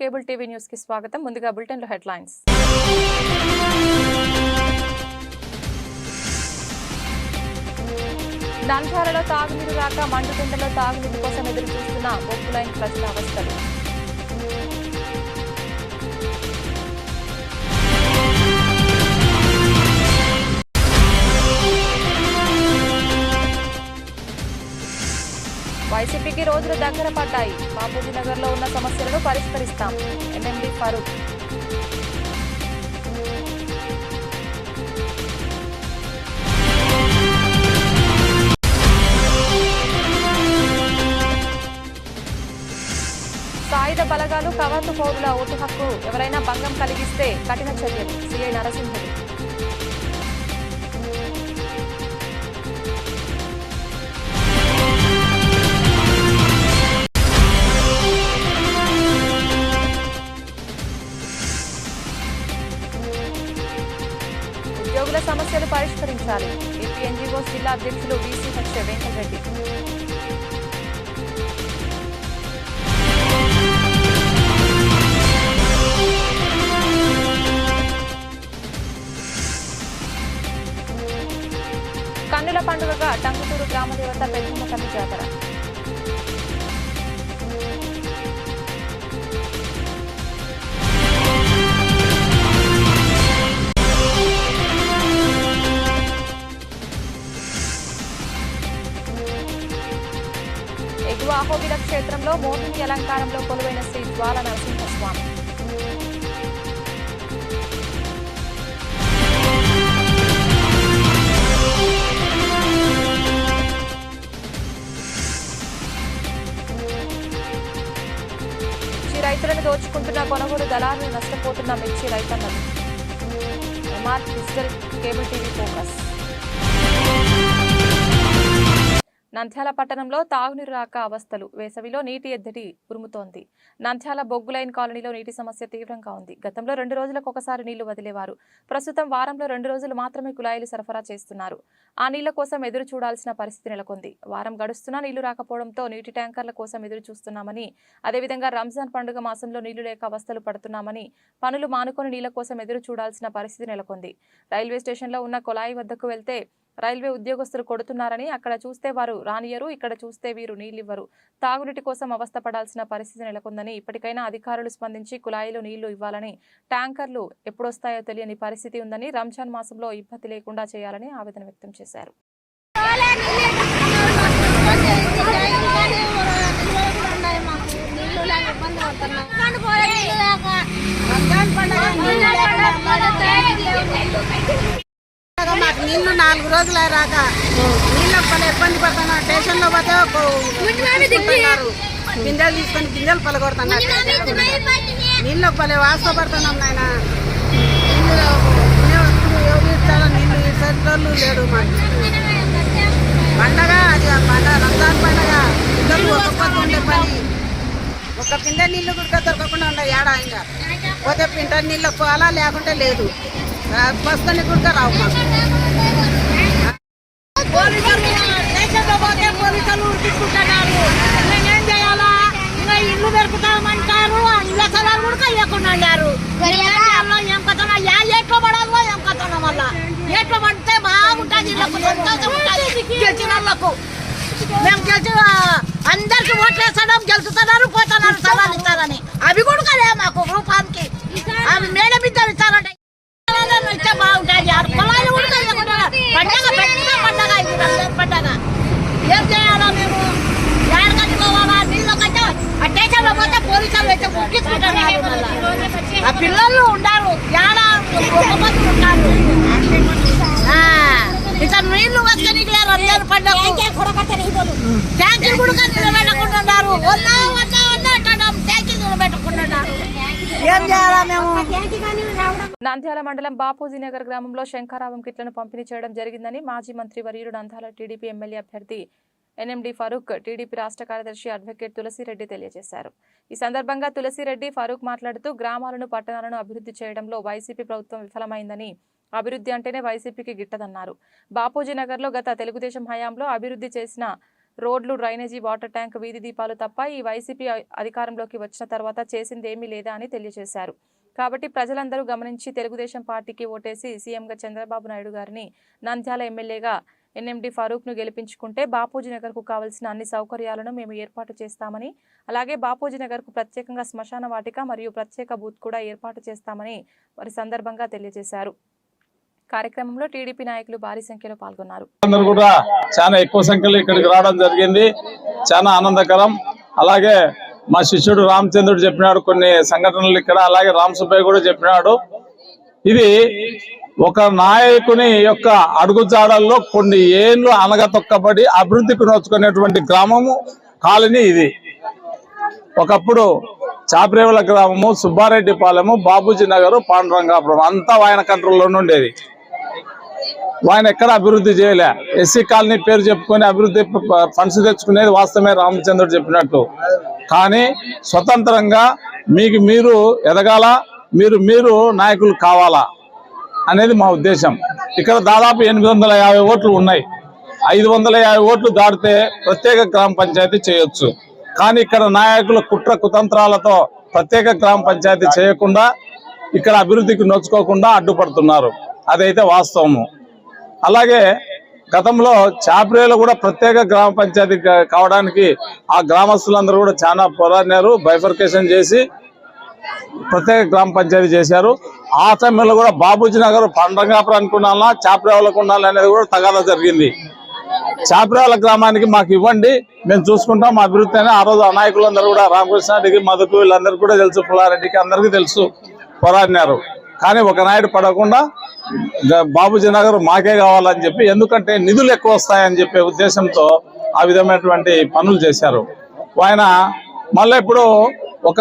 Cable TV న్యూస్కి స్వాగతం. ముందుగా బులెటిన్లో హెడ్లైన్స్. నంద్యాలలో తాగునీరు రాక మండుకుంటలో తాగునీరు కోసం ఎదురు చూస్తున్న బొక్కులైన ప్రజల అవస్థలు. వైసీపీకి రోజులు దగ్గర పడ్డాయి. బాపూజీ నగర్లో ఉన్న సమస్యలను పరిష్కరిస్తాం. ఎమ్మెల్యే ఫరూక్. సాయుధ బలగాలు కవర్ను పౌరుల ఓటు హక్కు ఎవరైనా భంగం కలిగిస్తే కఠిన చర్యలు. సీఐ నరసింహుడు. పరిష్కరించాలి ఏపీ ఎన్జీఓస్ జిల్లా అధ్యక్షులు బీసీ వీసీహెచ్ వెంకటరెడ్డి కన్నుల పండుగగా టంగుటూరు గ్రామదేవత పెద్దమ్మ తల్లి జాతర. క్షేత్రంలో మోహిని అలంకారంలో కొలువైన శ్రీ జ్వాల నరసింహస్వామి. రైతులను దోచుకుంటున్న కొనుగోలు దళాలు నష్టపోతున్న మిర్చి రైతన్నలు. MR digital cable TV focus. Nandyal పట్టణంలో తాగునీరు రాక అవస్థలు. వేసవిలో నీటి ఎద్దడి ఉరుముతోంది. నంద్యాల బొగ్గులైన్ కాలనీలో నీటి సమస్య తీవ్రంగా ఉంది. గతంలో రెండు రోజులకు ఒకసారి నీళ్ళు వదిలేవారు. ప్రస్తుతం వారంలో రెండు రోజులు మాత్రమే కుళాయిలు సరఫరా చేస్తున్నారు. ఆ నీళ్ళ కోసం ఎదురు చూడాల్సిన పరిస్థితి నెలకొంది. వారం గడుస్తున్నా నీళ్ళు రాకపోవడంతో నీటి ట్యాంకర్ల కోసం ఎదురు చూస్తున్నామని అదేవిధంగా రంజాన్ పండుగ మాసంలో నీళ్ళు లేక అవస్థలు పడుతున్నామని పనులు మానుకొని నీళ్ళ కోసం ఎదురు చూడాల్సిన పరిస్థితి నెలకొంది. రైల్వే స్టేషన్లో ఉన్న కుళాయి వద్దకు వెళ్తే రైల్వే ఉద్యోగస్తులు కొడుతున్నారని అక్కడ చూస్తే వారు రానియరు ఇక్కడ చూస్తే వీరు నీళ్ళివ్వరు తాగునీటి కోసం అవస్థ పడాల్సిన పరిస్థితి నెలకొందని ఇప్పటికైనా అధికారులు స్పందించి కుళాయిలో నీళ్ళు ఇవ్వాలని ట్యాంకర్లు ఎప్పుడొస్తాయో తెలియని పరిస్థితి ఉందని రంజాన్ మాసంలో ఇబ్బంది లేకుండా చేయాలని ఆవేదన వ్యక్తం చేశారు. ఇలాగ మాకు నీళ్ళు నాలుగు రోజులు రాక. నీళ్ళకి పలు ఇబ్బంది పడుతున్నాం స్టేషన్లో పోతే. బిందెలు తీసుకొని బిందెలు పలగొడుతున్నారు. నీళ్ళకి పలే వాస్తపడుతున్నాం నాయన. నీళ్ళు ఎవరు ఇస్తారో నీళ్ళు ఇచ్చేటోళ్ళు లేడు మాకు. పండగ అది పండగ రంజాన్ పండగ. ఇద్దరు ఒక పొద్దు ఉండే పని. ఒక పిండ నీళ్ళు కూడా దొరకకుండా ఉండే ఏడా ఇంకా పోతే పింట నీళ్ళు పోవాలా? లేకుంటే లేదు. मस्त निकुडकर राव ఇతను నీళ్ళు వచ్చనికి రంజాన్ పండుగ ట్యాంకులు కూడా వద్దా వద్దా వద్దా అంటున్నాం ట్యాంకులు ఏం చేయాలా మేము నంద్యాల మండలం బాపూజీ నగర్ గ్రామంలో శంఖారావం కిట్లను పంపిణీ చేయడం జరిగిందని మాజీ మంత్రి వర్యుడు నంద్యాల టీడీపీ ఎమ్మెల్యే అభ్యర్థి ఎన్ఎండి ఫరూక్ టీడీపీ రాష్ట్ర కార్యదర్శి అడ్వకేట్ తులసిరెడ్డి తెలియజేశారు. ఈ సందర్భంగా తులసిరెడ్డి ఫరూక్ మాట్లాడుతూ గ్రామాలను పట్టణాలను అభివృద్ధి చేయడంలో వైసీపీ ప్రభుత్వం విఫలమైందని అభివృద్ధి అంటేనే వైసీపీకి గిట్టదన్నారు. బాపూజీ నగర్లో గత తెలుగుదేశం హయాంలో అభివృద్ధి చేసిన రోడ్లు డ్రైనేజీ వాటర్ ట్యాంక్ వీధి దీపాలు తప్ప ఈ వైసీపీ అధికారంలోకి వచ్చిన తర్వాత చేసిందేమీ లేదా అని తెలియజేశారు. కాబట్టి ప్రజలందరూ గమనించి తెలుగుదేశం పార్టీకి ఓటేసి సీఎంగా చంద్రబాబు నాయుడు గారిని నంద్యాల ఎమ్మెల్యేగా ఎన్ఎండి ఫరూక్ను గెలిపించుకుంటే బాపూజీ నగర్కు కావలసిన అన్ని సౌకర్యాలను మేము ఏర్పాటు చేస్తామని అలాగే బాపూజీ నగర్కు ప్రత్యేకంగా శ్మశాన వాటిక మరియు ప్రత్యేక బూత్ కూడా ఏర్పాటు చేస్తామని వారి సందర్భంగా తెలియజేశారు. కార్యక్రమంలో టీడీపీ నాయకులు భారీ సంఖ్యలో పాల్గొన్నారు. అందరూ కూడా చాలా ఎక్కువ సంఖ్యలో ఇక్కడికి రావడం జరిగింది. చాలా ఆనందకరం. అలాగే మా శిష్యుడు రామచంద్రుడు చెప్పినాడు కొన్ని సంఘటనలు ఇక్కడ అలాగే రామసుబ్బయ్య కూడా చెప్పినాడు. ఇది ఒక నాయకుని యొక్క అడుగుజాడల్లో కొన్ని ఏళ్ళు అనగతొక్కబడి అభివృద్ధికి నోచుకునేటువంటి గ్రామము కాలనీ ఇది. ఒకప్పుడు చాపరేవల గ్రామము సుబ్బారెడ్డి పాలెము బాబూజీ నగరు పాండురంగాపురం అంతా ఆయన కంట్రోల్లోనే ఉండేది. ఆయన ఎక్కడ అభివృద్ధి చేయలే. ఎస్సీ కాలనీ పేరు చెప్పుకొని అభివృద్ధి ఫండ్స్ తెచ్చుకునేది వాస్తవమే రామచంద్రుడు చెప్పినట్టు. కానీ స్వతంత్రంగా మీకు మీరు ఎదగాల మీరు మీరు నాయకులు కావాలా? అనేది మా ఉద్దేశం. ఇక్కడ దాదాపు ఎనిమిది వందల యాభై ఓట్లు ఉన్నాయి. ఐదు వందల యాభై ఓట్లు దాటితే ప్రత్యేక గ్రామ పంచాయతీ చేయొచ్చు. కానీ ఇక్కడ నాయకుల కుట్ర కుతంత్రాలతో ప్రత్యేక గ్రామ పంచాయతీ చేయకుండా ఇక్కడ అభివృద్ధికి నోచుకోకుండా అడ్డుపడుతున్నారు. అదైతే వాస్తవము. అలాగే గతంలో చాపరేలు కూడా ప్రత్యేక గ్రామ పంచాయతీ కావడానికి ఆ గ్రామస్తులందరూ కూడా చాలా పోరాడినారు బైఫర్కేషన్ చేసి ప్రత్యేక గ్రామ పంచాయతీ చేశారు. ఆ సమయంలో కూడా బాబూజీ నగర్ పండగాపురానికి ఉండాలన్నా చాపరేవులకు ఉండాలి అనేది కూడా తగాదా జరిగింది. చాపరేవుల గ్రామానికి మాకు ఇవ్వండి మేము చూసుకుంటాం మా అభివృద్ధి అని ఆ రోజు అనాయకులందరూ కూడా రామకృష్ణారెడ్డికి మధుకు వీళ్ళందరికీ కూడా తెలుసు పుల్లారెడ్డికి అందరికీ తెలుసు పోరాడినారు. కానీ ఒక నాయుడు పడకుండా బాబూజీ నగర్ మాకే కావాలని చెప్పి ఎందుకంటే నిధులు ఎక్కువ వస్తాయని చెప్పే ఉద్దేశంతో ఆ విధమైనటువంటి పనులు చేశారు. ఆయన మళ్ళీ ఇప్పుడు ఒక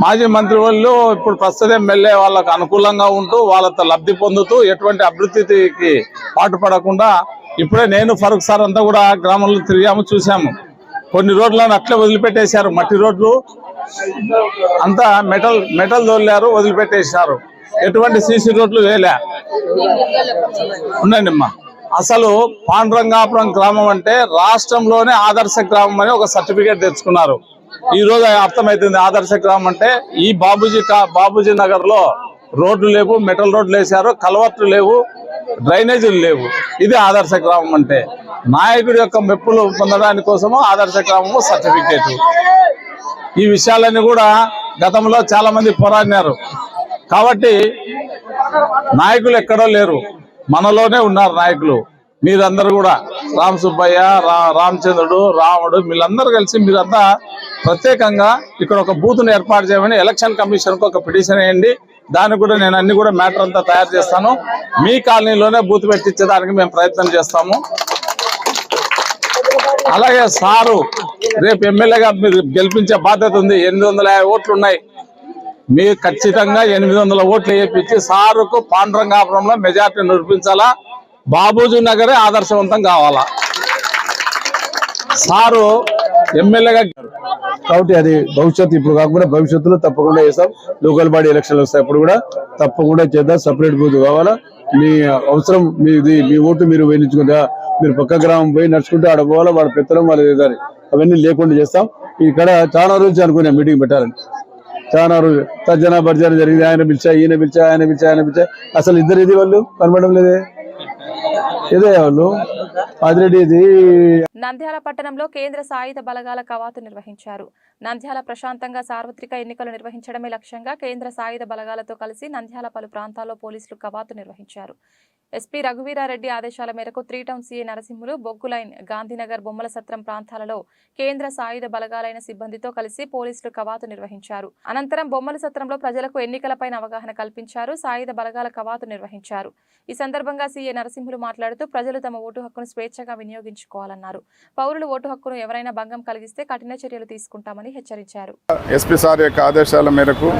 మాజీ మంత్రి వాళ్ళు ఇప్పుడు ప్రస్తుతం ఎమ్మెల్యే వాళ్ళకు అనుకూలంగా ఉంటూ వాళ్ళతో లబ్ధి పొందుతూ ఎటువంటి అభివృద్ధికి పాటుపడకుండా ఇప్పుడే నేను ఫరూక్ సార్ అంతా కూడా గ్రామంలో తిరిగాము చూసాము కొన్ని రోడ్లను అట్లే వదిలిపెట్టేశారు. మట్టి రోడ్లు అంతా మెటల్ మెటల్ దొల్లారు వదిలిపెట్టేశారు. ఎటువంటి సీసీ రోడ్లు వేలే ఉండండి అమ్మా. అసలు పాండురంగాపురం గ్రామం అంటే రాష్ట్రంలోనే ఆదర్శ గ్రామం అని ఒక సర్టిఫికేట్ తెచ్చుకున్నారు. ఈ రోజు అర్థమైతుంది ఆదర్శ గ్రామం అంటే ఈ బాబూజీ కా- బాబూజీ నగర్లో రోడ్లు లేవు మెటల్ రోడ్లు వేశారు కలవట్లు లేవు డ్రైనేజీలు లేవు. ఇది ఆదర్శ గ్రామం అంటే. నాయకుడి యొక్క మెప్పులు పొందడానికి కోసము ఆదర్శ గ్రామము సర్టిఫికేట్. ఈ విషయాలన్నీ కూడా గతంలో చాలా మంది పోరాడినారు. కాబట్టి నాయకులు ఎక్కడో లేరు. మనలోనే ఉన్నారు నాయకులు. మీరందరూ కూడా రామ్ సుబ్బయ్య రా రామచంద్రుడు రాముడు వీళ్ళందరూ కలిసి మీరంతా ప్రత్యేకంగా ఇక్కడ ఒక బూత్ను ఏర్పాటు చేయమని ఎలక్షన్ కమిషన్కు ఒక పిటిషన్ వేయండి. దానికి కూడా నేను అన్ని కూడా మ్యాటర్ అంతా తయారు చేస్తాను. మీ కాలనీలోనే బూత్ పెట్టించడానికి మేము ప్రయత్నం చేస్తాము. అలాగే సారు రేపు ఎమ్మెల్యేగా మీరు గెలిపించే బాధ్యత ఉంది. ఎనిమిది వందల యాభై ఓట్లు ఉన్నాయి. మీరు ఖచ్చితంగా ఎనిమిది వందల ఓట్లు వేయించి సారుకు పాండురంగాపురంలో మెజార్టీ నిరూపించాలా? బాబూజీ నగరే ఆదర్శవంతం కావాలా? సారు ఎమ్మెల్యేగా కాబట్టి అది భవిష్యత్తు ఇప్పుడు కాకుండా భవిష్యత్తులో తప్పకుండా చేస్తాం. లోకల్ బాడీ ఎలక్షన్లు వస్తాయి అప్పుడు కూడా తప్పకుండా చేద్దాం. సపరేట్ బూత్ కావాలా? మీ అవసరం మీది మీ ఓటు మీరు వేయించుకుంటా మీరు పక్క గ్రామం పోయి నడుచుకుంటే ఆడ పోవాలా? వాడు పెత్తనం వాళ్ళు ఎదురు అవన్నీ లేకుండా చేస్తాం. ఇక్కడ చాలా రోజు అనుకున్నాం మీటింగ్ పెట్టాలని. చాలా రోజు తర్జన భర్జన జరిగింది. ఆయన పిలిచా ఈయన పిలిచా ఆయన పిలిచా ఆయన పిలిచా. అసలు ఇద్దరు ఇది వాళ్ళు కనబడడం లేదే. ఇదే వాళ్ళు ఆదిరెడ్డి ఇది నంద్యాల పట్టణంలో కేంద్ర సాయుధ బలగాల కవాతు నిర్వహించారు. నంద్యాల ప్రశాంతంగా సార్వత్రిక ఎన్నికలు నిర్వహించడమే లక్ష్యంగా కేంద్ర సాయుధ బలగాలతో కలిసి నంద్యాల పలు ప్రాంతాల్లో పోలీసులు కవాతు నిర్వహించారు. ఎస్పీ రఘువీరారెడ్డి ఆదేశాల మేరకు త్రీ టౌన్ సీఏ నరసింహులు బొగ్గు లైన్ గాంధీనగర్ బొమ్మల సత్రం ప్రాంతాలలో కేంద్ర సాయుధ బలగాలైన సిబ్బందితో కలిసి పోలీసులు కవాతు నిర్వహించారు. అనంతరం బొమ్మల సత్రంలో ప్రజలకు ఎన్నికలపైన అవగాహన కల్పించారు సాయుధ బలగాల కవాతు నిర్వహించారు. ఈ సందర్భంగా సీఏ నరసింహులు మాట్లాడుతూ ప్రజలు తమ ఓటు హక్కును స్వేచ్ఛగా వినియోగించుకోవాలన్నారు. పౌరులు ఓటు హక్కును ఎవరైనా భంగం కలిగిస్తే కఠిన చర్యలు తీసుకుంటామని హెచ్చరించారు. ఎస్పీ సార్ యొక్క ఆదేశాల మేరకు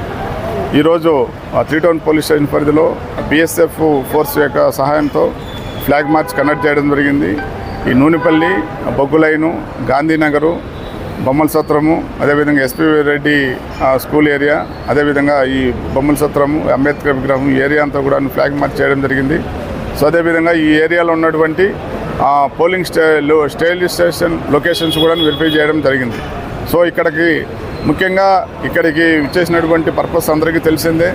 ఈరోజు ఆ, త్రీ టౌన్ పోలీస్ స్టేషన్ పరిధిలో బీఎస్ఎఫ్ ఫోర్స్ యొక్క సహాయంతో ఫ్లాగ్ మార్చ్ కండక్ట్ చేయడం జరిగింది. ఈ నూనెపల్లి బొగ్గులైను గాంధీనగరు బొమ్మల సత్రము అదేవిధంగా ఎస్పీ రెడ్డి స్కూల్ ఏరియా అదేవిధంగా ఈ బొమ్మల సత్రము అంబేద్కర్ విగ్రహం ఈ ఏరియా అంతా కూడా ఫ్లాగ్ మార్చ్ చేయడం జరిగింది. సో అదేవిధంగా ఈ ఏరియాలో ఉన్నటువంటి పోలింగ్ స్టే లో- స్టేల్ స్టేషన్ లొకేషన్స్ కూడా వెరిఫై చేయడం జరిగింది. సో ఇక్కడికి ముఖ్యంగా ఇక్కడికి ఇచ్చేసినటువంటి పర్పస్ అందరికీ తెలిసిందే.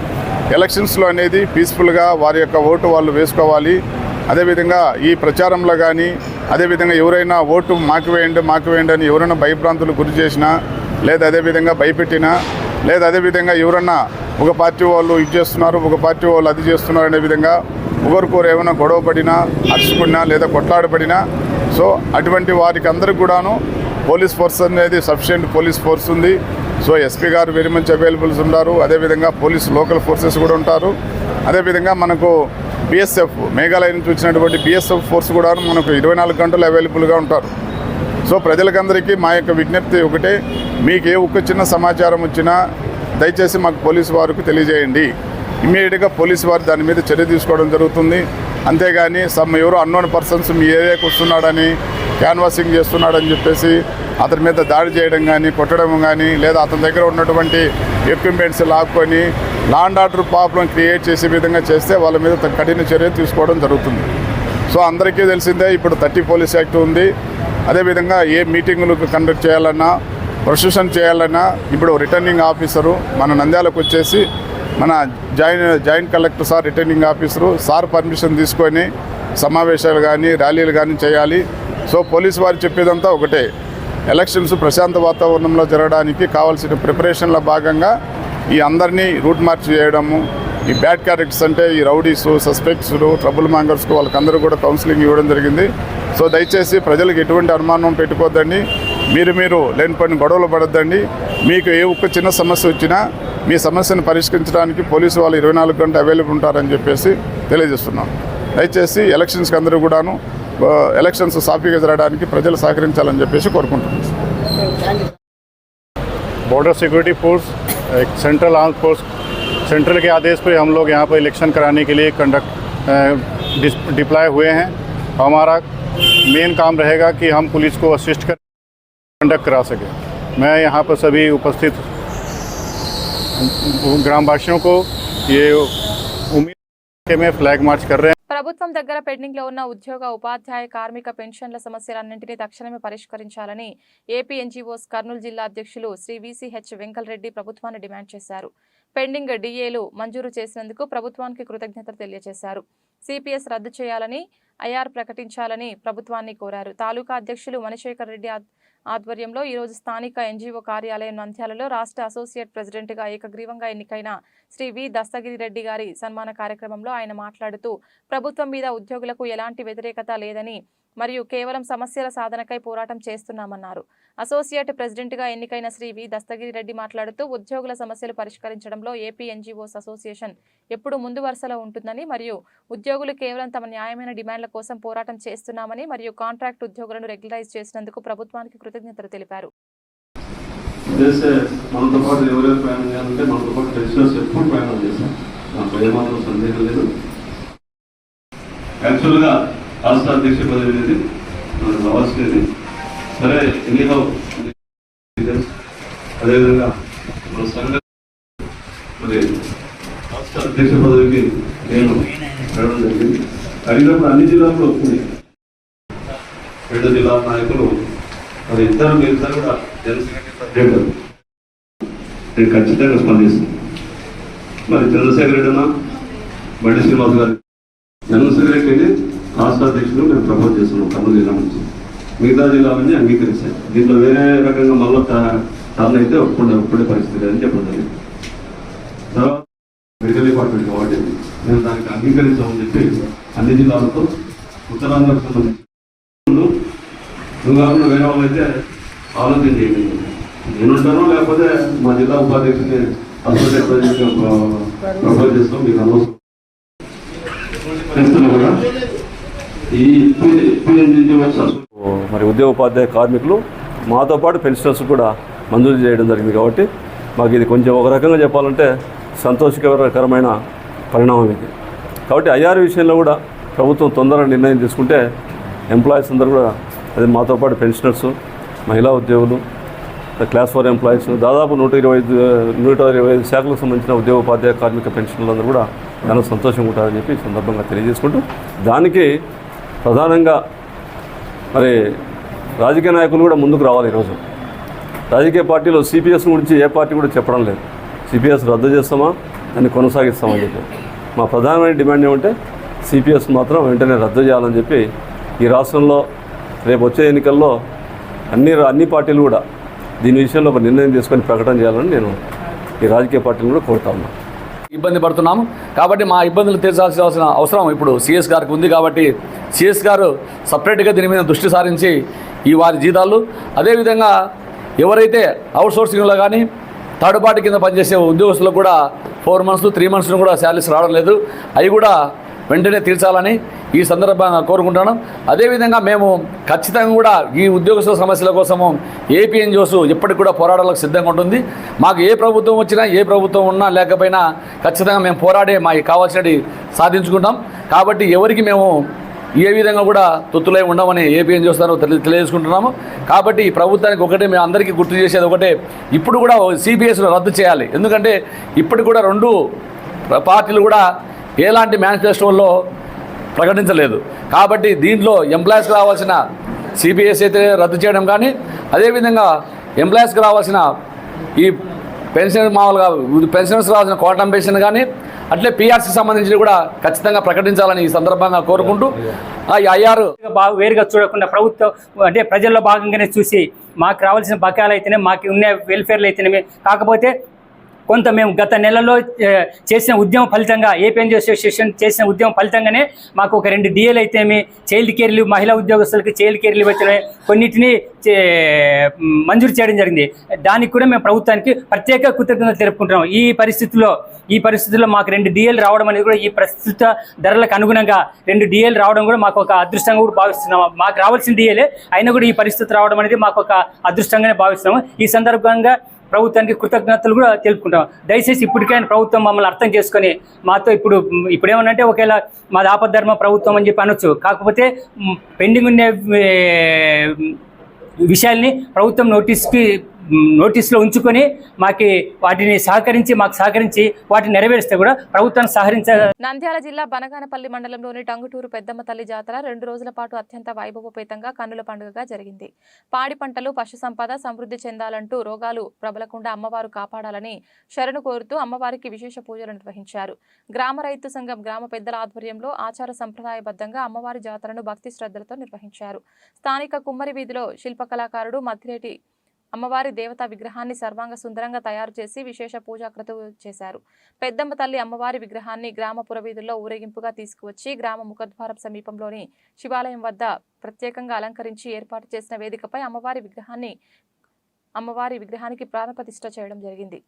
ఎలక్షన్స్లో అనేది పీస్ఫుల్గా వారి యొక్క ఓటు వాళ్ళు వేసుకోవాలి. అదేవిధంగా ఈ ప్రచారంలో కానీ అదేవిధంగా ఎవరైనా ఓటు మాకు వేయండి మాకు వేయండి అని ఎవరైనా భయభ్రాంతులు గురి చేసినా లేదా అదేవిధంగా భయపెట్టినా లేదా అదేవిధంగా ఎవరన్నా ఒక పార్టీ వాళ్ళు ఇది చేస్తున్నారు ఒక పార్టీ వాళ్ళు అది చేస్తున్నారు అనే విధంగా ఒకరికొరు ఏమైనా గొడవ పడినా అరుచుకున్నా లేదా కొట్లాడబడినా సో అటువంటి వారికి అందరికి కూడాను పోలీస్ ఫోర్స్ అనేది సఫిషియెంట్ పోలీస్ ఫోర్స్ ఉంది. సో ఎస్పీ గారు వెరీ మంచి అవైలబుల్స్ ఉన్నారు అదేవిధంగా పోలీస్ లోకల్ ఫోర్సెస్ కూడా ఉంటారు. అదేవిధంగా మనకు బిఎస్ఎఫ్ మేఘాలయ నుంచి వచ్చినటువంటి బిఎస్ఎఫ్ ఫోర్స్ కూడా మనకు ఇరవై నాలుగు గంటలు అవైలబుల్గా ఉంటారు. సో ప్రజలకందరికీ మా యొక్క విజ్ఞప్తి ఒకటే మీకు ఏ ఒక్క చిన్న సమాచారం వచ్చినా దయచేసి మాకు పోలీసు వారికి తెలియజేయండి. ఇమ్మీడియట్గా పోలీసు వారు దాని మీద చర్య తీసుకోవడం జరుగుతుంది. అంతేగాని సమ్ ఎవరో అన్నోన్ పర్సన్స్ మీ ఏరియాకి వస్తున్నాడని క్యాన్వాసింగ్ చేస్తున్నాడని చెప్పేసి అతని మీద దాడి చేయడం కానీ కొట్టడం కానీ లేదా అతని దగ్గర ఉన్నటువంటి ఎక్విప్మెంట్స్ లాక్కొని లాండ్ ఆర్డర్ ప్రాబ్లం క్రియేట్ చేసే విధంగా చేస్తే వాళ్ళ మీద కఠిన చర్య తీసుకోవడం జరుగుతుంది. సో అందరికీ తెలిసిందే ఇప్పుడు థర్టీ పోలీస్ యాక్ట్ ఉంది. అదేవిధంగా ఏ మీటింగులు కండక్ట్ చేయాలన్నా ప్రొసెషన్ చేయాలన్నా ఇప్పుడు రిటర్నింగ్ ఆఫీసరు మన నంద్యాలకు వచ్చేసి మన join joint collector sir returning officer sir permission తీసుకొని సమావేశాలు కానీ ర్యాలీలు కానీ చేయాలి. సో పోలీసు వారు చెప్పేదంతా ఒకటే. ఎలక్షన్స్ ప్రశాంత వాతావరణంలో జరగడానికి కావాల్సిన ప్రిపరేషన్లో భాగంగా ఈ అందరినీ రూట్ మార్చ్ చేయడము ఈ బ్యాడ్ క్యారెక్టర్స్ అంటే ఈ రౌడీస్ సస్పెక్ట్స్ ట్రబుల్ మాంగర్స్కు వాళ్ళకందరూ కూడా కౌన్సిలింగ్ ఇవ్వడం జరిగింది. సో దయచేసి ప్రజలకు ఎటువంటి అనుమానం పెట్టుకోవద్దండి మీరు మీరు లేని పని గొడవలు పడొద్దండి మీకు ఏ ఒక్క చిన్న సమస్య వచ్చినా మీ సమస్యను పరిష్కరించడానికి పోలీసు వాళ్ళు ఇరవై నాలుగు గంటలు అవైలబుల్ ఉంటారని చెప్పేసి తెలియజేస్తున్నాం దయచేసి ఎలక్షన్స్కి అందరూ కూడాను ఆ, ఎలక్షన్స్ సాఫీగా జరగడానికి ప్రజలు సహకరించాలని చెప్పేసి కోరుకుంటున్నాం बॉर्डर सिक्योरिटी फोर्स एक सेंट्रल आर्म फोर्स सेंट्रल के आदेश पे हम लोग यहाँ पर इलेक्शन कराने के लिए कंडक्ट डिप्लॉय हुए हैं हमारा मेन काम रहेगा कि हम पुलिस को असिस्ट कर कंडक्ट करा सकें मैं यहाँ पर सभी उपस्थित ग्रामवासियों को ये उम्मीद के में फ्लैग मार्च कर रहे हैं ప్రభుత్వం దగ్గర పెండింగ్ లో ఉన్న ఉద్యోగ ఉపాధ్యాయ కార్మిక పెన్షన్ల సమస్యలన్నింటినీ తక్షణమే పరిష్కరించాలని ఏపీ ఎన్జీఓస్ కర్నూలు జిల్లా అధ్యక్షులు శ్రీ వీసీహెచ్ వెంకలరెడ్డి ప్రభుత్వాన్ని డిమాండ్ చేశారు పెండింగ్ డిఏలు మంజూరు చేసినందుకు ప్రభుత్వానికి కృతజ్ఞతలు తెలియజేశారు సిపిఎస్ రద్దు చేయాలని ఐఆర్ ప్రకటించాలని ప్రభుత్వాన్ని కోరారు తాలూకా అధ్యక్షులు మణిశేఖర్ రెడ్డి ఆద్- ఆధ్వర్యంలో ఈరోజు స్థానిక ఎన్జీఓ కార్యాలయం నంద్యాలలో రాష్ట్ర అసోసియేట్ ప్రెసిడెంట్గా ఏకగ్రీవంగా ఎన్నికైన శ్రీ వి దస్తగిరి రెడ్డి గారి సన్మాన కార్యక్రమంలో ఆయన మాట్లాడుతూ ప్రభుత్వం మీద ఉద్యోగులకు ఎలాంటి వ్యతిరేకత లేదని మరియు కేవలం సమస్యల సాధనకై పోరాటం చేస్తున్నామన్నారు. అసోసియేట్ ప్రెసిడెంట్గా ఎన్నికైన శ్రీ వి. దస్తగిరి రెడ్డి మాట్లాడుతూ ఉద్యోగుల సమస్యలు పరిష్కరించడంలో ఏపీ ఎన్జీఓస్ అసోసియేషన్ ఎప్పుడు ముందు వరుసలో ఉంటుందని మరియు ఉద్యోగులు కేవలం తమ న్యాయమైన డిమాండ్ల కోసం పోరాటం చేస్తున్నామని మరియు కాంట్రాక్ట్ ఉద్యోగులను రెగ్యులరైజ్ చేసినందుకు ప్రభుత్వానికి కృతజ్ఞతలు తెలిపారు. చేస్తే మనతో పాటు ఎవరెవరు ప్రయాణం చేయాలంటే మనతో పాటు ఎప్పుడు ప్రయాణం నాకు ఏమాత్రం సందేహం లేదు. యాక్చువల్గా రాష్ట్ర అధ్యక్ష పదవి అనేది మనకు రావాల్సినది సరే ఎనీహౌ. అదేవిధంగా మన సంఘ మరి రాష్ట్ర అధ్యక్ష పదవికి నేను వెళ్ళడం జరిగింది. అడిగినప్పుడు అన్ని జిల్లాల్లో వస్తుంది రెండు జిల్లాల నాయకులు మరి ఇద్దరు మీరిద్దరు కూడా జనసేన నేను ఖచ్చితంగా స్పందిస్తాను. మరి చంద్రశేఖర్ రెడ్డి అన్న బండి శ్రీనివాస్ గారు జనసేన రెడ్డి రాష్ట్ర అధ్యక్షులు మేము ప్రపోజ్ చేస్తున్నాం కర్నూలు జిల్లా నుంచి మిగతా జిల్లాలన్నీ అంగీకరించాయి దీంట్లో వేరే రకంగా మళ్ళీ టర్న్ అయితే ఒప్పుకుంటే ఒప్పుడే పరిస్థితి అని చెప్పండి తర్వాత మెడికల్ డిపార్ట్మెంట్ కాబట్టి మేము దానికి అంగీకరించామని చెప్పి అన్ని జిల్లాలతో ఉత్తరాంధ్రకు సంబంధించి నువ్వు కాకుండా వేరే వాళ్ళైతే ఆలోచన చేయండి. నేనుంటాను లేకపోతే మా జిల్లా ఉపాధ్యక్షుని అసోసియేట్ ప్రెసిడెంట్ ప్రపోజ్ చేస్తాం మీకు అనవసరం. కూడా. కదా మరి ఉద్యోగ ఉపాధ్యాయ కార్మికులు మాతో పాటు పెన్షనర్స్ కూడా మంజూరు చేయడం జరిగింది కాబట్టి మాకు ఇది కొంచెం ఒక రకంగా చెప్పాలంటే సంతోషకరమైన పరిణామం ఇది. కాబట్టి ఐఆర్ విషయంలో కూడా ప్రభుత్వం తొందరగా నిర్ణయం తీసుకుంటే ఎంప్లాయీస్ అందరూ కూడా అదే మాతో పాటు పెన్షనర్స్ మహిళా ఉద్యోగులు క్లాస్ ఫోర్ ఎంప్లాయీస్ దాదాపు నూట ఇరవై ఐదు నూట ఇరవై ఐదు శాఖలకు సంబంధించిన ఉద్యోగ ఉపాధ్యాయ కార్మిక పెన్షన్లందరూ కూడా చాలా సంతోషంగా ఉంటారని చెప్పి ఈ సందర్భంగా తెలియజేసుకుంటూ దానికి ప్రధానంగా మరి రాజకీయ నాయకులు కూడా ముందుకు రావాలి ఈరోజు. రాజకీయ పార్టీలో సిపిఎస్ గురించి ఏ పార్టీ కూడా చెప్పడం లేదు. సిపిఎస్ రద్దు చేస్తామా? దాన్ని కొనసాగిస్తామని చెప్పి. మా ప్రధానమైన డిమాండ్ ఏమంటే సిపిఎస్ మాత్రం వెంటనే రద్దు చేయాలని చెప్పి ఈ రాష్ట్రంలో రేపు వచ్చే ఎన్నికల్లో అన్ని అన్ని పార్టీలు కూడా దీని విషయంలో ఒక నిర్ణయం తీసుకొని ప్రకటన చేయాలని నేను ఈ రాజకీయ పార్టీలు కూడా కోరుతా ఉన్నాను. ఇబ్బంది పడుతున్నాము. కాబట్టి మా ఇబ్బందులు తీర్చాల్సిన అవసరం ఇప్పుడు సిఎస్ గారికి ఉంది కాబట్టి సిఎస్ గారు సపరేట్గా దీని మీద దృష్టి సారించి ఈ వారి జీతాలు. అదేవిధంగా ఎవరైతే అవుట్ సోర్సింగ్లో కానీ థర్డ్ పార్టీ కింద పనిచేసే ఉద్యోగస్తులకు కూడా ఫోర్ మంత్స్ త్రీ మంత్స్ కూడా శాలరీస్ రావడం లేదు. అవి కూడా వెంటనే తీర్చాలని ఈ సందర్భంగా కోరుకుంటాను అదేవిధంగా మేము ఖచ్చితంగా కూడా ఈ ఉద్యోగస్తుల సమస్యల కోసము ఏపీ ఎన్జిఓస్ ఇప్పటికి కూడా పోరాటాలకు సిద్ధంగా ఉంటుంది. మాకు ఏ ప్రభుత్వం వచ్చినా ఏ ప్రభుత్వం ఉన్నా లేకపోయినా ఖచ్చితంగా మేము పోరాడే మాకు కావాల్సినవి సాధించుకుంటాం. కాబట్టి ఎవరికి మేము ఏ విధంగా కూడా తొత్తులై ఉండమని ఏపీఎం చేస్తారో తెలి తెలియజేసుకుంటున్నాము. కాబట్టి ఈ ప్రభుత్వానికి ఒకటే మేము అందరికీ గుర్తు చేసేది ఒకటే ఇప్పుడు కూడా సిబిఎస్ను రద్దు చేయాలి. ఎందుకంటే ఇప్పటికి కూడా రెండు పార్టీలు కూడా ఎలాంటి మేనిఫెస్టోల్లో ప్రకటించలేదు. కాబట్టి దీంట్లో ఎంప్లాయీస్కి రావాల్సిన సిబిఎస్ అయితే రద్దు చేయడం కానీ అదేవిధంగా ఎంప్లాయీస్కి రావాల్సిన ఈ పెన్షన్ మామూలుగా పెన్షన్స్ రావాల్సిన క్వాంటమ్ పెన్షన్ కానీ అట్లే పిఆర్సీ సంబంధించి కూడా ఖచ్చితంగా ప్రకటించాలని ఈ సందర్భంగా కోరుకుంటూ అయ్యారు ఐఆర్ బాగా వేరుగా చూడకుండా ప్రభుత్వం అంటే ప్రజల్లో భాగంగానే చూసి మాకు రావాల్సిన బకాయిలు అయితేనే మాకు ఉన్న వెల్ఫేర్లు అయితేనే కాకపోతే కొంత మేము గత నెలలో చేసిన ఉద్యమం ఫలితంగా ఏపీఎన్జీ అసోసియేషన్ చేసిన ఉద్యమం ఫలితంగానే మాకు ఒక రెండు డిఏలు అయితేమి చైల్డ్ కేర్ లీవ్ మహిళా ఉద్యోగస్తులకి చైల్డ్ కేర్ లీవ్ వచ్చినాయి కొన్నిటిని చే- మంజూరు చేయడం జరిగింది. దానికి కూడా మేము ప్రభుత్వానికి ప్రత్యేక కృతజ్ఞతలు తెలుపుకుంటున్నాం. ఈ పరిస్థితుల్లో ఈ పరిస్థితుల్లో మాకు రెండు డిఏలు రావడం అనేది కూడా ఈ ప్రస్తుత ధరలకు అనుగుణంగా రెండు డిఏలు రావడం కూడా మాకు ఒక అదృష్టంగా కూడా భావిస్తున్నాం. మాకు రావాల్సిన డిఏలే అయినా కూడా ఈ పరిస్థితి రావడం అనేది మాకు ఒక అదృష్టంగానే భావిస్తున్నాము. ఈ సందర్భంగా ప్రభుత్వానికి కృతజ్ఞతలు కూడా తెలుపుకుంటాం. దయచేసి ఇప్పటికైనా ప్రభుత్వం మమ్మల్ని అర్థం చేసుకొని మాతో ఇప్పుడు ఇప్పుడు ఒకవేళ మా ఆపద్ధర్మ ప్రభుత్వం అని చెప్పి అనొచ్చు. కాకపోతే పెండింగ్ ఉండే విషయాల్ని ప్రభుత్వం నోటీస్కి నోటీసులో ఉంచుకొని మాకి వాటిని సహకరించి మాకు సహకరించి వాటిని నెరవేరిస్తే కూడా ప్రభుత్వాన్ని సహకరించ నంద్యాల జిల్లా బనగానపల్లి మండలంలోని టంగుటూరు పెద్దమ్మ తల్లి జాతర రెండు రోజుల పాటు అత్యంత వైభవోపేతంగా కన్నుల పండుగగా జరిగింది. పాడి పంటలు పశు సంపద సమృద్ధి చెందాలంటూ రోగాలు ప్రబలకుండా అమ్మవారు కాపాడాలని శరణు కోరుతూ అమ్మవారికి విశేష పూజలు నిర్వహించారు. గ్రామ రైతు సంఘం గ్రామ పెద్దల ఆధ్వర్యంలో ఆచార సంప్రదాయబద్ధంగా అమ్మవారి జాతరను భక్తి శ్రద్ధలతో నిర్వహించారు. స్థానిక కుమ్మరి వీధిలో శిల్పకళాకారుడు మద్దిరేటి అమ్మవారి దేవతా విగ్రహాన్ని సర్వాంగ సుందరంగా తయారు చేసి విశేష పూజా క్రతువు చేశారు. పెద్దమ్మ తల్లి అమ్మవారి విగ్రహాన్ని గ్రామ పురవీధుల్లో ఊరేగింపుగా తీసుకువచ్చి గ్రామ ముఖద్వారం సమీపంలోని శివాలయం వద్ద ప్రత్యేకంగా అలంకరించి ఏర్పాటు చేసిన వేదికపై అమ్మవారి విగ్రహాన్ని అమ్మవారి విగ్రహానికి ప్రాణప్రతిష్ఠ చేయడం జరిగింది.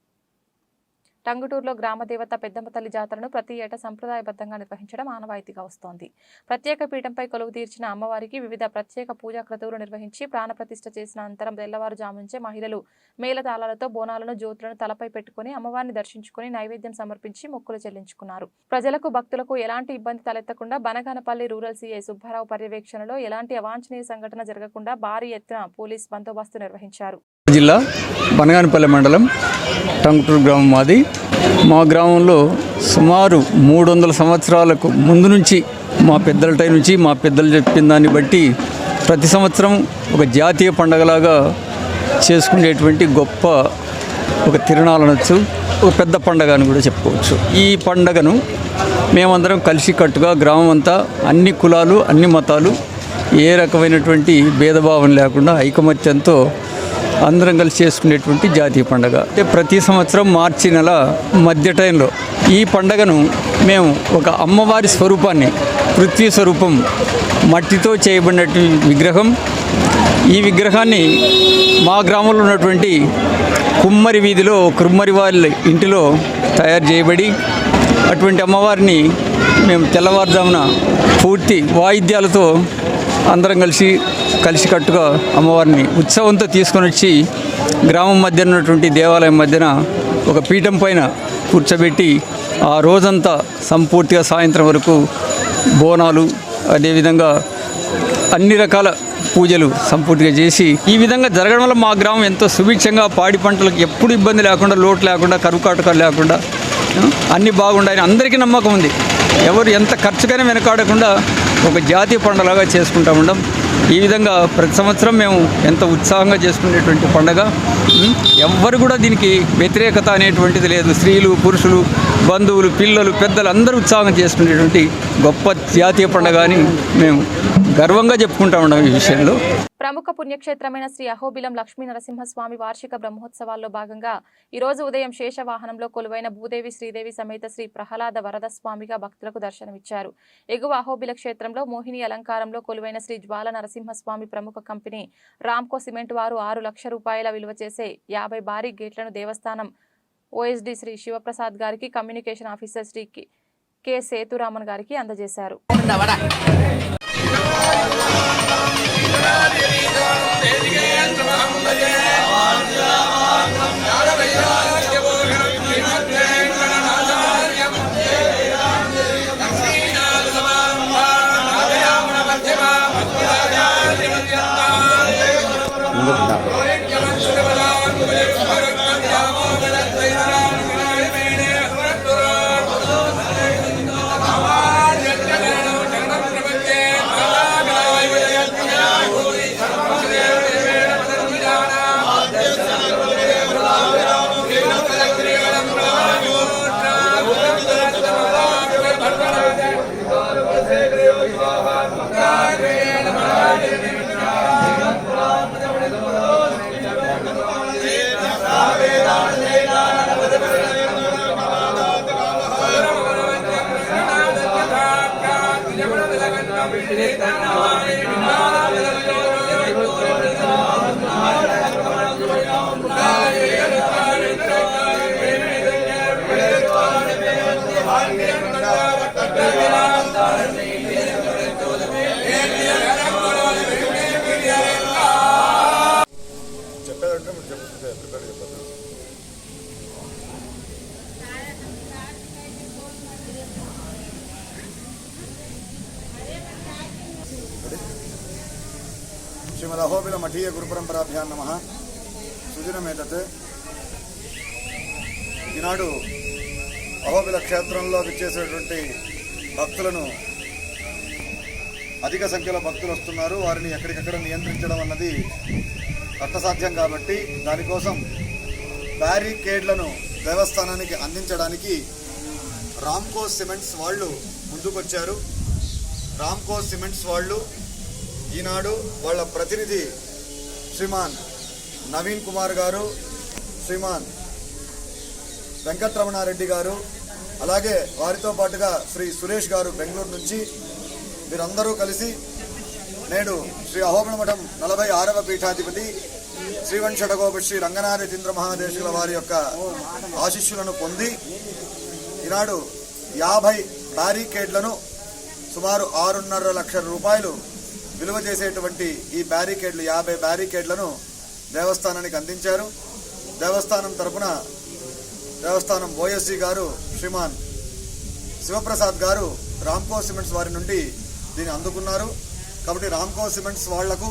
టంగుటూరులో గ్రామదేవత పెద్దమ్మ తల్లి జాతరను ప్రతి ఏటా సంప్రదాయబద్ధంగా నిర్వహించడం ఆనవాయితీగా వస్తోంది. ప్రత్యేక పీఠంపై కొలువు తీర్చిన అమ్మవారికి వివిధ ప్రత్యేక పూజా క్రతువులు నిర్వహించి ప్రాణప్రతిష్ఠ చేసిన అనంతరం తెల్లవారుజామునుంచే మహిళలు మేళతాళాలతో బోనాలను జ్యోతులను తలపై పెట్టుకుని అమ్మవారిని దర్శించుకుని నైవేద్యం సమర్పించి మొక్కులు చెల్లించుకున్నారు. ప్రజలకు భక్తులకు ఎలాంటి ఇబ్బంది తలెత్తకుండా బనగానపల్లి రూరల్ సీఐ సుబ్బారావు పర్యవేక్షణలో ఎలాంటి అవాంఛనీయ సంఘటన జరగకుండా భారీ ఎత్తున పోలీస్ బందోబస్తు నిర్వహించారు. జిల్లా బనగానపల్లి మండలం టంగుటూరు గ్రామం మాది. మా గ్రామంలో సుమారు మూడు వందల సంవత్సరాలకు ముందు నుంచి మా పెద్దల టైం నుంచి మా పెద్దలు చెప్పిన దాన్ని బట్టి ప్రతి సంవత్సరం ఒక జాతీయ పండగలాగా చేసుకునేటువంటి గొప్ప ఒక తిరణాలు అనొచ్చు ఒక పెద్ద పండగ అని కూడా చెప్పుకోవచ్చు. ఈ పండగను మేమందరం కలిసి కట్టుగా గ్రామం అంతా అన్ని కులాలు అన్ని మతాలు ఏ రకమైనటువంటి భేదభావం లేకుండా ఐకమత్యంతో అందరం కలిసి చేసుకునేటువంటి జాతీయ పండగ. అంటే ప్రతి సంవత్సరం మార్చి నెల మధ్య టైంలో ఈ పండగను మేము ఒక అమ్మవారి స్వరూపాన్ని పృథ్వీ స్వరూపం మట్టితో చేయబడినటువంటి విగ్రహం. ఈ విగ్రహాన్ని మా గ్రామంలో ఉన్నటువంటి కుమ్మరి వీధిలో కుమ్మరి వాళ్ళ ఇంటిలో తయారు చేయబడి అటువంటి అమ్మవారిని మేము తెల్లవారుజామున పూర్తి వాయిద్యాలతో అందరం కలిసి కలిసికట్టుగా అమ్మవారిని ఉత్సవంతో తీసుకొని వచ్చి గ్రామం మధ్య ఉన్నటువంటి దేవాలయం మధ్యన ఒక పీఠం పైన కూర్చోబెట్టి ఆ రోజంతా సంపూర్తిగా సాయంత్రం వరకు బోనాలు అదేవిధంగా అన్ని రకాల పూజలు సంపూర్తిగా చేసి ఈ విధంగా జరగడం వల్ల మా గ్రామం ఎంతో సుభిక్షంగా పాడి పంటలకు ఎప్పుడు ఇబ్బంది లేకుండా లోటు లేకుండా కరువు కాటకాలు లేకుండా అన్నీ బాగుండాయని అందరికీ నమ్మకం ఉంది. ఎవరు ఎంత ఖర్చుకైనా వెనకాడకుండా ఒక జాతీయ పండుగలాగా చేసుకుంటా ఉండం. ఈ విధంగా ప్రతి సంవత్సరం మేము ఎంత ఉత్సాహంగా చేసుకునేటువంటి పండగ? ఎవ్వరు కూడా దీనికి వ్యతిరేకత అనేటువంటిది లేదు. స్త్రీలు పురుషులు బంధువులు పిల్లలు పెద్దలు అందరూ ఉత్సాహంగా చేసుకునేటువంటి గొప్ప జాతీయ పండగ అని మేము గర్వంగా చెప్పుకుంటా ఉన్నాం ఈ విషయంలో. ప్రముఖ పుణ్యక్షేత్రమైన శ్రీ అహోబిలం లక్ష్మీ నరసింహస్వామి వార్షిక బ్రహ్మోత్సవాల్లో భాగంగా ఈరోజు ఉదయం శేషవాహనంలో కొలువైన భూదేవి శ్రీదేవి సమేత శ్రీ ప్రహ్లాద వరద స్వామిగా భక్తులకు దర్శనమిచ్చారు. ఎగువ అహోబిల క్షేత్రంలో మోహిని అలంకారంలో కొలువైన శ్రీ జ్వాల నరసింహస్వామి ప్రముఖ కంపెనీ రామ్కో సిమెంట్ వారు ఆరు లక్ష రూపాయల విలువ చేసే యాభై భారీ గేట్లను దేవస్థానం ఓఎస్డి శ్రీ శివప్రసాద్ గారికి communication officer Shri K- K Sethuraman గారికి అందజేశారు. చెప్పేదంటే గురుపరంపరాభ్యా నమ సుదినమేతత్ ఈనాడు అహోబిల క్షేత్రంలో విచ్చేసేటువంటి భక్తులను అధిక సంఖ్యలో భక్తులు వస్తున్నారు. వారిని ఎక్కడికక్కడ నియంత్రించడం అన్నది కష్టసాధ్యం కాబట్టి దానికోసం బ్యారికేడ్లను దేవస్థానానికి అందించడానికి రామ్కో సిమెంట్స్ వాళ్ళు ముందుకొచ్చారు. రామ్కో సిమెంట్స్ వాళ్ళు ఈనాడు వాళ్ళ ప్రతినిధి శ్రీమాన్ నవీన్ కుమార్ గారు శ్రీమాన్ వెంకట్రమణారెడ్డి గారు అలాగే వారితో పాటుగా శ్రీ సురేష్ గారు బెంగళూరు నుంచి వీరందరూ కలిసి నేడు శ్రీ అహోబణ మఠం నలభై ఆరవ పీఠాధిపతి శ్రీవంశడగోప శ్రీ రంగనాథేంద్ర మహాదేశుల వారి యొక్క ఆశిష్యులను పొంది ఈనాడు యాభై బ్యారికేడ్లను సుమారు ఆరున్నర లక్షల రూపాయలు విలువ చేసేటువంటి ఈ బ్యారికేడ్లు యాభై బ్యారికేడ్లను దేవస్థానానికి అందించారు. దేవస్థానం తరపున దేవస్థానం ఓఎస్జీ గారు శ్రీమాన్ శివప్రసాద్ గారు రామ్కో సిమెంట్స్ వారి నుండి దీన్ని అందుకున్నారు. కాబట్టి రామ్కో సిమెంట్స్ వాళ్ళకు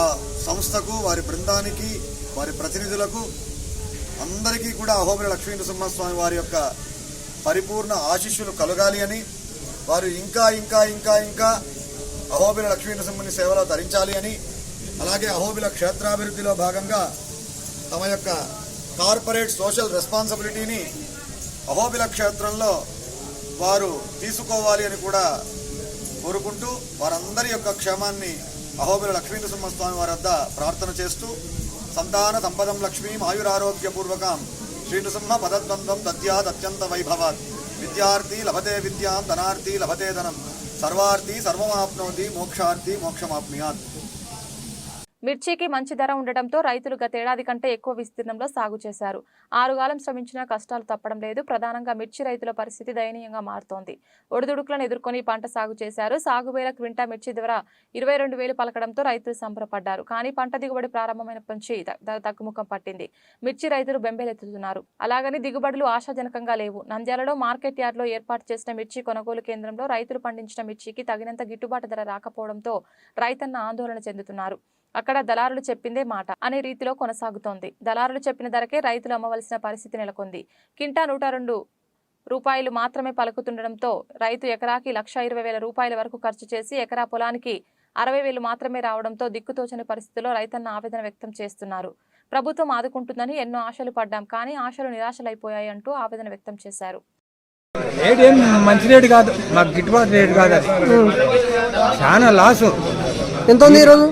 ఆ సంస్థకు వారి బృందానికి వారి ప్రతినిధులకు అందరికీ కూడా అహోబిల లక్ష్మీ నరసింహస్వామి వారి యొక్క పరిపూర్ణ ఆశీస్సులు కలగాలి అని వారు ఇంకా ఇంకా ఇంకా ఇంకా అహోబిల లక్ష్మీ నరసింహుని సేవలో ధరించాలి అని అలాగే అహోబిల క్షేత్రాభివృద్ధిలో భాగంగా తమ యొక్క కార్పొరేట్ సోషల్ రెస్పాన్సిబిలిటీని అహోబిల క్షేత్రంలో వారు తీసుకోవాలి అని కూడా కోరుకుంటూ వారందరి యొక్క క్షేమాన్ని అహోబిల లక్ష్మీ నరసింహస్వామి వారి వద్ద ప్రార్థన చేస్తూ సంతాన సంపదం లక్ష్మీం ఆయురారోగ్యపూర్వకం శ్రీ నృసింహ పదద్వంద్వం దద్యాద్ అత్యంత వైభవాత్. విద్యార్థి లభతే విద్యాం ధనార్థి లభతే ధనం. सर्वार्थी सर्वमाप्नोति मोक्षार्थी मोक्षमाप्नुयात्। మిర్చికి మంచి ధర ఉండటంతో రైతులు గతేడాది కంటే ఎక్కువ విస్తీర్ణంలో సాగు చేశారు. ఆరుగాలం శ్రమించినా కష్టాలు తప్పడం లేదు. ప్రధానంగా మిర్చి రైతుల పరిస్థితి దయనీయంగా మారుతోంది. ఒడిదుడుకులను ఎదుర్కొని పంట సాగు చేశారు. సాగు వేల క్వింటా మిర్చి ధర ఇరవై రెండు వేలు పలకడంతో రైతులు సంబరపడ్డారు. కానీ పంట దిగుబడి ప్రారంభమైనప్పటి నుంచి ధర తగ్గుముఖం పట్టింది. మిర్చి రైతులు బెంబేలెత్తుతున్నారు. అలాగని దిగుబడులు ఆశాజనకంగా లేవు. నంద్యాలలో మార్కెట్ యార్డ్లో ఏర్పాటు చేసిన మిర్చి కొనుగోలు కేంద్రంలో రైతులు పండించిన మిర్చికి తగినంత గిట్టుబాటు ధర రాకపోవడంతో రైతన్న ఆందోళన చెందుతున్నారు. అక్కడ దళారులు చెప్పిందే మాట అనే రీతిలో కొనసాగుతోంది. దళారులు చెప్పిన ధరకే రైతులు అమ్మవలసిన పరిస్థితి నెలకొంది. కింటా నూట రెండు రూపాయలు మాత్రమే పలుకుతుండడంతో రైతు ఎకరాకి లక్ష ఇరవై వేల రూపాయల వరకు ఖర్చు చేసి ఎకరా పొలానికి అరవై వేలు మాత్రమే రావడంతో దిక్కుతోచని పరిస్థితిలో రైతన్న ఆవేదన వ్యక్తం చేస్తున్నారు. ప్రభుత్వం ఆదుకుంటుందని ఎన్నో ఆశలు పడ్డాం కానీ ఆశలు నిరాశలైపోయాయి అంటూ ఆవేదన వ్యక్తం చేశారు. రేట్ ఏం మంచి రేటు కాదు మాకు గిట్టుబాటు రేటు కాదు అది. చాలా లాసు. ఎంత ఉంది ఈరోజు?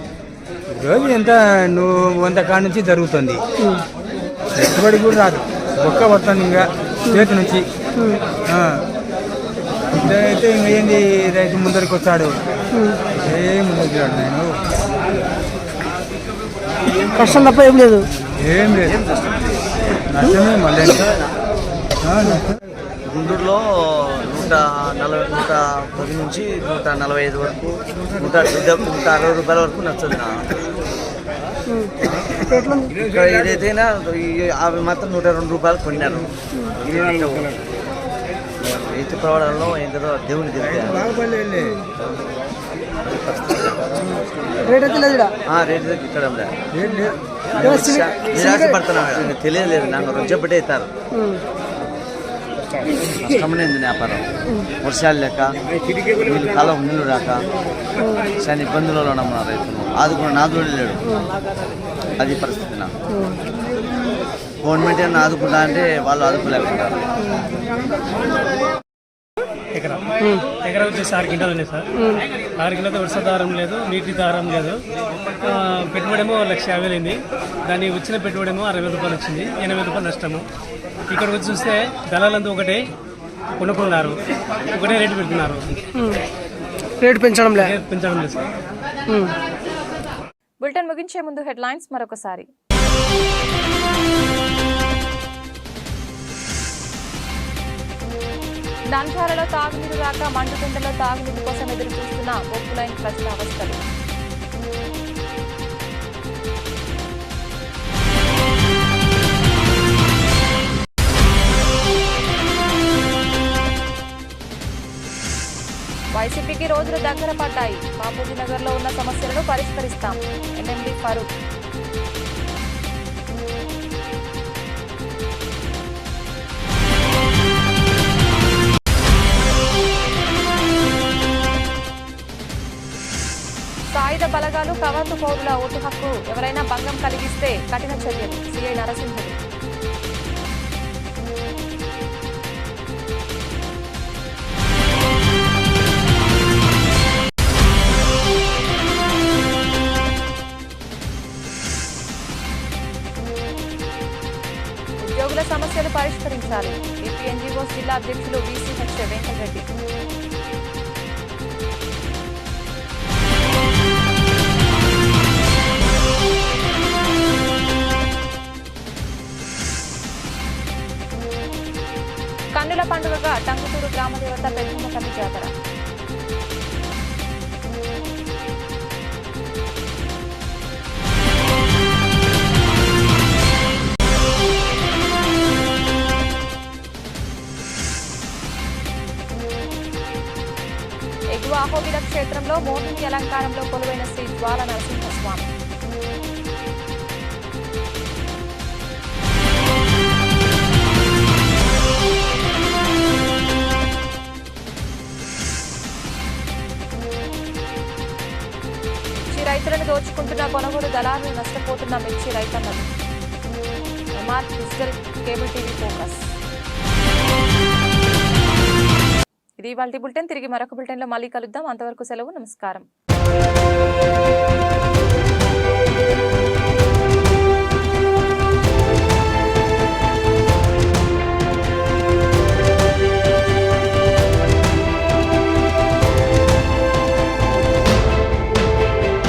రోజు ఎంత? నువ్వు వంద కాడ నుంచి జరుగుతుంది. పెట్టుబడి కూడా రాదు. ఒక్క పడుతుంది ఇంకా చేతి నుంచి. ఇదైతే ఇంక ఏంది? రైతు ముందరికి వస్తాడు. ఏం ముందరికి రాడు నేను? కష్టం తప్ప ఏం లేదు. ఏం లేదు. నష్టమే మళ్ళీ. గుంటూరులో నూట నలభై నూట పది నుంచి నూట నలభై ఐదు వరకు నూట నూట అరవై రూపాయల వరకు నచ్చుతుంది నా. ఇక్కడ ఏదైతేనా అవి మాత్రం నూట రెండు రూపాయలు కొన్నారు ఇది రైతు ప్రవాడంలో ఏంటో దేవుని తెలియదు రేట్ నిరాశ పడుతున్నాను తెలియలేదు నాకు ఇస్తారు కష్టమనే ఉంది వ్యాపారం. వర్షాలు లేక నీళ్ళు కాలం నీళ్ళు రాక చాలా ఇబ్బందులలో ఉన్నాం మన రైతులు ఆదుకున్న నాదుడు లేడు. అది పరిస్థితి నాకు. గవర్నమెంట్ ఏమన్నా ఆదుకుంటా అంటే వాళ్ళు ఆదుకోలేకుంటారు ఎకరా. ఎకరా వచ్చేసి ఆరు గింటలు ఉన్నాయి సార్. ఆరు గింటలతో వర్షాధారం లేదు నీటి దారం లేదు. పెట్టుబడేమో లక్ష యాభై అయింది. దాని వచ్చిన పెట్టుబడేమో అరవై రూపాయలు వచ్చింది ఎనభై రూపాయలు నష్టము. ఇక్కడికి వచ్చి చూస్తే దళాలంతా ఒకటే కొనుక్కున్నారు ఒకటే రేటు పెడుతున్నారు. రేటు పెంచడం లేదు పెంచడం లేదు సార్. బులెటిన్ ముగించే ముందు హెడ్లైన్స్ మరొకసారి. నంద్యాలలో తాగునీరు రాక మండుకుంటలో తాగునీరు కోసం ఎదురు చూస్తున్న బొక్కులైన ప్రజల అవస్థలు. వైసీపీకి రోజులు దగ్గర పడ్డాయి. బాపూజీ నగర్లో ఉన్న సమస్యలను పరిష్కరిస్తాం. ఎన్ఎండి ఫరూక్ సాయుధ కవాతు పౌరుల ఓటు హక్కు ఎవరైనా భంగం కలిగిస్తే కఠిన చర్యలు. సిఐ నరసింహుడు. ఉద్యోగుల సమస్యలు పరిష్కరించాలి. ఏపీ ఎన్జీఓ జిల్లా అధ్యక్షులు వీసీహెచ్ వెంకటరెడ్డి. కన్నుల పండుగగా టంగుటూరు గ్రామదేవత పెద్దమ్మ తల్లి జాతర. ఎగువ అహోబిల క్షేత్రంలో మోహిని అలంకారంలో కొలువైన శ్రీ జ్వాల నరసింహస్వామి. రైతులను దోచుకుంటున్న కొనుగోలు దళాలు నష్టపోతున్న మిర్చి రైతన్నలు. Digital cable TV focus. ఇది ఇవాళ బులెటిన్. తిరిగి మరొక బులెటిన్లో మళ్ళీ కలుద్దాం. అంతవరకు సెలవు నమస్కారం.